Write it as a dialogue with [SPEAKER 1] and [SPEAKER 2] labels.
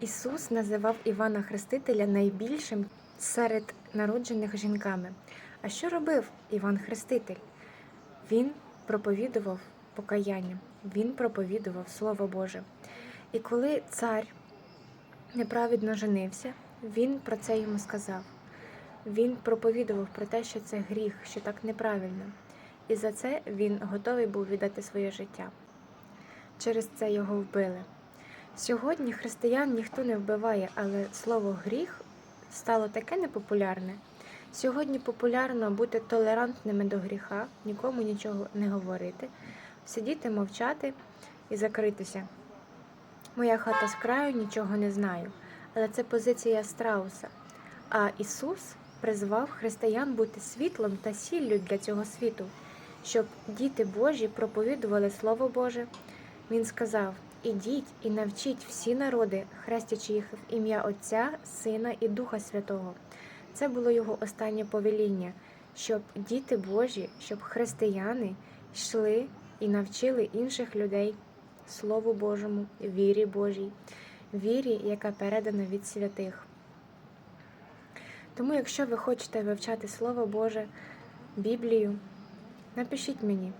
[SPEAKER 1] Ісус називав Івана Хрестителя найбільшим серед народжених жінками. А що робив Іван Хреститель? Він проповідував покаяння, він проповідував Слово Боже. І коли цар неправедно женився, він про це йому сказав. Він проповідував про те, що це гріх, що так неправильно. І за це він готовий був віддати своє життя. Через це його вбили. Сьогодні християн ніхто не вбиває, але слово гріх стало таке непопулярне. Сьогодні популярно бути толерантними до гріха, нікому нічого не говорити, сидіти, мовчати і закритися. Моя хата з краю нічого не знаю, але це позиція страуса. А Ісус призвав християн бути світлом та сіллю для цього світу, щоб діти Божі проповідували Слово Боже. Він сказав: Ідіть і навчіть всі народи, хрестячи їх в ім'я Отця, Сина і Духа Святого. Це було його останнє повеління, щоб діти Божі, щоб християни йшли і навчили інших людей Слову Божому, вірі Божій, вірі, яка передана від святих. Тому, якщо ви хочете вивчати Слово Боже, Біблію, напишіть мені.